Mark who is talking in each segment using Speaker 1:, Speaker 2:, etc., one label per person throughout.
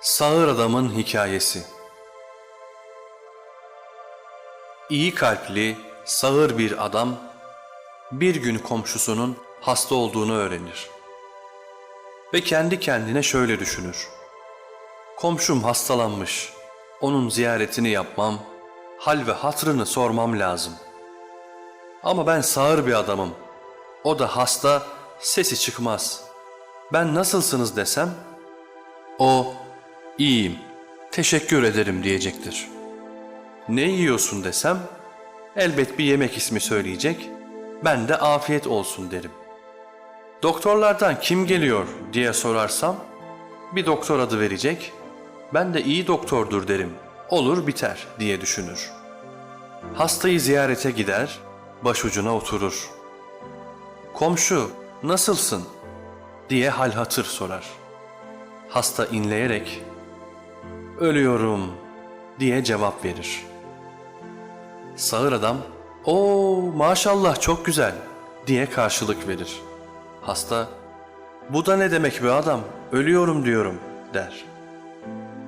Speaker 1: Sağır Adamın Hikayesi İyi kalpli, sağır bir adam bir gün komşusunun hasta olduğunu öğrenir. Ve kendi kendine şöyle düşünür. Komşum hastalanmış. Onun ziyaretini yapmam, hal ve hatrını sormam lazım. Ama ben sağır bir adamım. O da hasta, sesi çıkmaz. Ben nasılsınız desem, o iyiyim, teşekkür ederim diyecektir. Ne yiyorsun desem, elbet bir yemek ismi söyleyecek, ben de afiyet olsun derim. Doktorlardan kim geliyor diye sorarsam, bir doktor adı verecek, ben de iyi doktordur derim, olur biter diye düşünür. Hastayı ziyarete gider, başucuna oturur. Komşu, nasılsın? diye hal hatır sorar. Hasta inleyerek, ölüyorum diye cevap verir. Sağır adam, o maşallah çok güzel diye karşılık verir. Hasta, bu da ne demek be adam, ölüyorum diyorum der.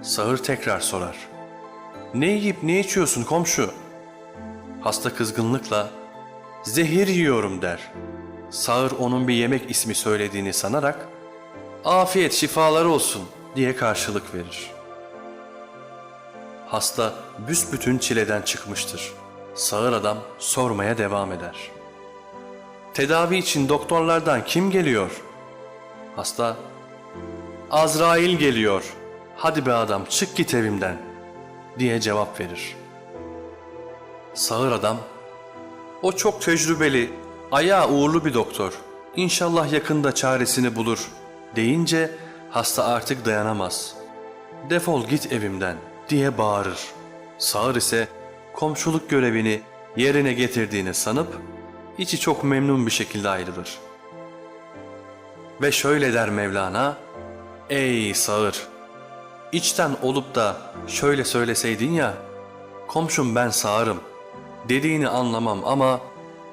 Speaker 1: Sağır tekrar sorar. Ne yiyip ne içiyorsun komşu? Hasta kızgınlıkla, zehir yiyorum der. Sağır onun bir yemek ismi söylediğini sanarak, afiyet şifalar olsun diye karşılık verir. Hasta büsbütün çileden çıkmıştır. Sağır adam sormaya devam eder. Tedavi için doktorlardan kim geliyor? Hasta, Azrail geliyor. Hadi be adam çık git evimden diye cevap verir. Sağır adam, o çok tecrübeli, ayağı uğurlu bir doktor. İnşallah yakında çaresini bulur deyince hasta artık dayanamaz. Defol git evimden diye bağırır. Sağır ise komşuluk görevini yerine getirdiğini sanıp içi çok memnun bir şekilde ayrılır. Ve şöyle der Mevlana, Ey sağır! İçten olup da şöyle söyleseydin ya, komşum ben sağırım dediğini anlamam ama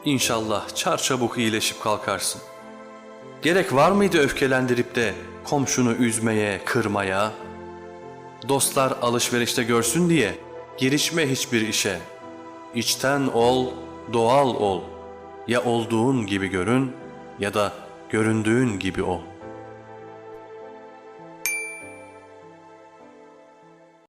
Speaker 1: inşallah çarçabuk iyileşip kalkarsın. Gerek var mıydı öfkelendirip de komşunu üzmeye, kırmaya? Dostlar alışverişte görsün diye girişme hiçbir işe. İçten ol, doğal ol. Ya olduğun gibi görün ya da göründüğün gibi ol.''